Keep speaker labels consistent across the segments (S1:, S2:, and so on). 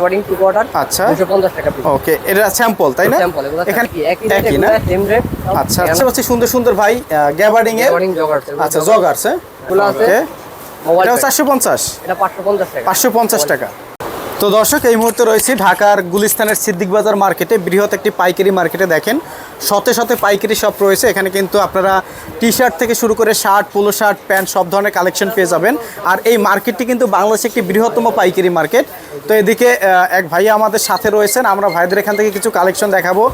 S1: Gabardine two quarter
S2: আচ্ছা।
S1: 250 টাকা piece
S2: okay এটা স্যাম্পল তাই না?
S1: স্যাম্পল এগুলো
S2: এখানে
S1: একই
S2: একই না?
S1: সেম রেট
S2: আচ্ছা আচ্ছা হচ্ছে সুন্দর সুন্দর ভাই গ্যাবার্ডিং এর।
S1: গ্যাবার্ডিং জগার্স
S2: আচ্ছা জগার্স হ্যাঁ?
S1: এগুলো আছে মোবাইল
S2: এটা চারশো পঞ্চাশ।
S1: এটা 550 টাকা।
S2: পাঁচশো পঞ্চাশ টাকা। তো দর্শক এই মুহূর্তে রয়েছি ঢাকার গুলিস্তানের সিদ্দিক বাজার মার্কেটে। বৃহৎ একটি পাইকারি মার্কেটে দেখেন। শতে শতে পাইকারি শপ রয়েছে। এখানে কিন্তু আপনারা টি শার্ট থেকে শুরু করে শার্ট পোলো শার্ট প্যান্ট সব ধরনের কালেকশন পেয়ে যাবেন। আর এই মার্কেটটি কিন্তু বাংলাদেশে একটি বৃহত্তম পাইকারি মার্কেট। তো এদিকে এক ভাইয়া আমাদের সাথে রয়েছেন। আমরা ভাইদের এখান থেকে কিছু কালেকশন দেখাবো।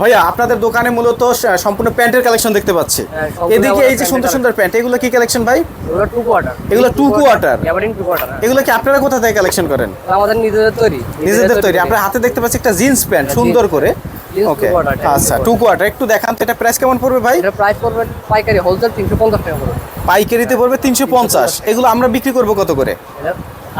S2: ভাইয়া আপনাদের দোকানে মূলত সম্পূর্ণ প্যান্টের কালেকশন দেখতে পাচ্ছি।
S1: হ্যাঁ,
S2: এদিকে এই যে সুন্দর সুন্দর প্যান্ট এগুলো কি কালেকশন ভাই?
S1: এগুলো টু কোয়ার্টার
S2: এগুলো?
S1: টু কোয়ার্টার
S2: এগুলো কি আপনারা কোথা থেকে কালেকশন করেন?
S1: আমাদের নিজেদের তৈরি।
S2: নিজেদের তৈরি। আপনার হাতে দেখতে পাচ্ছি একটা জিন্স প্যান্ট সুন্দর করে। ওকে আচ্ছা টু কোয়ার্টার একটু দেখান তো এটা প্রাইস কেমন পড়বে ভাই?
S1: এটা প্রাইস পড়বে পাইকারি হোলসেল 350 টাকা পড়বে।
S2: পাইকারিতে পড়বে তিনশো পঞ্চাশ। এগুলো আমরা বিক্রি করব কত করে?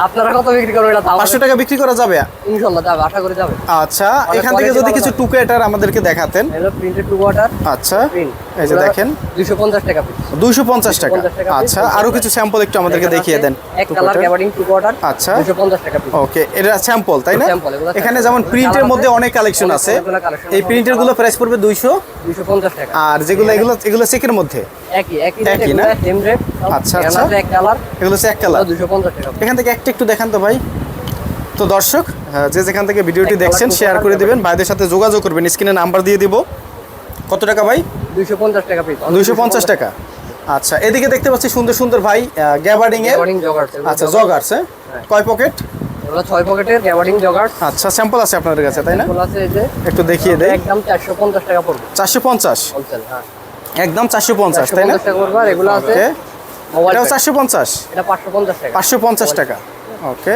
S1: আপনারা কত বিক্রি করবেন এটা দাম
S2: পাঁচশো টাকা বিক্রি করা যাবে?
S1: ইনশাআল্লাহ যাবে আশা করে যাবে।
S2: আচ্ছা এখান থেকে যদি কিছু টু কোয়ার্টার আমাদেরকে দেখাতেন।
S1: এটা প্রিন্টেড টু কোয়ার্টার
S2: আচ্ছা।
S1: প্রিন্ট
S2: এই যে দেখেন।
S1: 250 টাকা পিস
S2: দুইশো পঞ্চাশ টাকা।
S1: 250 টাকা
S2: আচ্ছা
S1: 250
S2: আরও কিছু স্যাম্পল একটু আমাদেরকে দেখিয়ে দেন
S1: এক কালার গ্যাবার্ডিং টু কোয়ার্টার
S2: আচ্ছা।
S1: 250 টাকা পিস
S2: ওকে এটা স্যাম্পল তাই না? এখানে যেমন প্রিন্টের মধ্যে অনেক কালেকশন আছে। এই। প্রিন্টেরগুলো প্রাইস পড়বে দুইশো।
S1: 250 টাকা।
S2: আর যেগুলো এগুলো এগুলো চেকের মধ্যে?
S1: একই একই
S2: না?
S1: সেম রেট
S2: আচ্ছা, আচ্ছা।
S1: এক কালার
S2: এগুলো এক কালার
S1: 250 টাকা
S2: এখান থেকে একটা একটু দেখান তো ভাই। তো দর্শক হ্যাঁ, যে যেখান থেকে ভিডিওটি দেখছেন শেয়ার করে দিবেন ভাইদের সাথে যোগাযোগ করবেন স্ক্রিনে নাম্বার দিয়ে দিব। কত টাকা ভাই?
S1: 250 টাকা পিস
S2: দুইশো পঞ্চাশ টাকা। আচ্ছা এদিকে দেখতে পাচ্ছি সুন্দর সুন্দর ভাই গ্যাবার্ডিং এর আচ্ছা জগার্স হ্যাঁ? কয় পকেট
S1: এগুলো 6 পকেটের গ্যাবার্ডিং জগার্স
S2: আচ্ছা স্যাম্পল আছে আপনাদের কাছে তাই না?
S1: আছে এই যে।
S2: একটু দেখিয়ে দেয়
S1: একদম 450 টাকা পড়বে।
S2: চারশো পঞ্চাশ?
S1: হোলসেল হ্যাঁ।
S2: একদম চারশো পঞ্চাশ তাই না?
S1: 450 টাকা পড়বে আর এগুলো আছে মোবাইল
S2: চারশো পঞ্চাশ?
S1: এটা 550 টাকা।
S2: পাঁচশো পঞ্চাশ টাকা। ওকে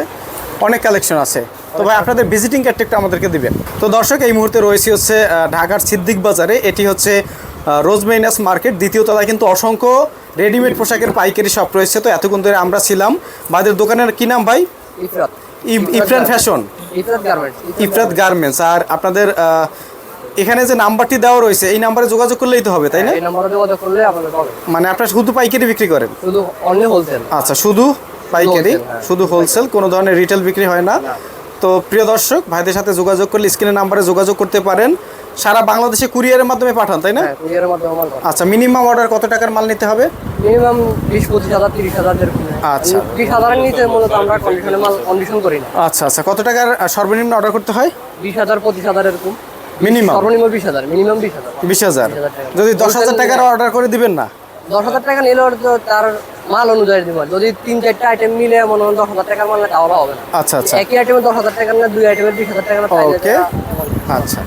S2: অনেক কালেকশন আছে। তো ভাই আপনাদের ভিজিটিং কার্ডটা একটু আমাদেরকে দিবেন। তো দর্শক এই মুহূর্তে রয়েছে হচ্ছে ঢাকার সিদ্দিক বাজারে। এটি হচ্ছে রোজমেইনাস মার্কেট দ্বিতীয় তলায় কিন্তু অসংখ্য রেডিমেড পোশাকের পাইকারি শপ রয়েছে। তো এতক্ষণ ধরে আমরা ছিলাম ভাইদের দোকানের কি নাম ভাই? ইফরান ফ্যাশন
S1: ইফরাত গার্মেন্টস
S2: আর আপনাদের এখানে যে নাম্বারটি দেওয়া রয়েছে এই নাম্বারে যোগাযোগ করলেই তো হবে তাই না?
S1: এই নম্বরে যোগাযোগ করলে আপনাদের পাবেন
S2: মানে আপনারা শুধু পাইকারি বিক্রি করেন?
S1: শুধু অনলি হোলসেল
S2: আচ্ছা শুধু পাইকারি
S1: হ্যাঁ।
S2: শুধু হোলসেল কোনো ধরনের রিটেল বিক্রি হয় না। তো প্রিয় দর্শক ভাইদের সাথে যোগাযোগ করলে স্ক্রিনের নাম্বারে যোগাযোগ করতে পারেন। সারা বাংলাদেশে কুরিয়ারের মাধ্যমে পাঠান তাই না?
S1: হ্যাঁ কুরিয়ারের মাধ্যমে মাল পাঠান।
S2: আচ্ছা মিনিমাম অর্ডার কত টাকার মাল নিতে হবে?
S1: মিনিমাম বিশ পঁচিশ হাজার তিরিশ হাজার
S2: আচ্ছা।
S1: বিশ হাজারের নিচে মূলত আমরা কন্ডিশনের মাল কন্ডিশন করি না।
S2: আচ্ছা আচ্ছা কত টাকার সর্বনিম্ন অর্ডার করতে হয়?
S1: বিশ হাজার পঁচিশ হাজার এরকম।
S2: মিনিমাম
S1: সর্বনিম্ন বিশ হাজার মিনিমাম বিশ হাজার।
S2: বিশ হাজার। যদি দশ হাজার টাকার অর্ডার করে দিবেন না?
S1: দশ হাজার টাকা নিলে তার মাল অনুযায়ী দিব। যদি তিন চারটা আইটেম মিলে মনে হয় দশ হাজার টাকার মাল তাহলে হবে
S2: আচ্ছা আচ্ছা।
S1: একই আইটেমে দশ হাজার টাকার না দুই আইটেমে বিশ হাজার তাইলে
S2: ওকে আচ্ছা।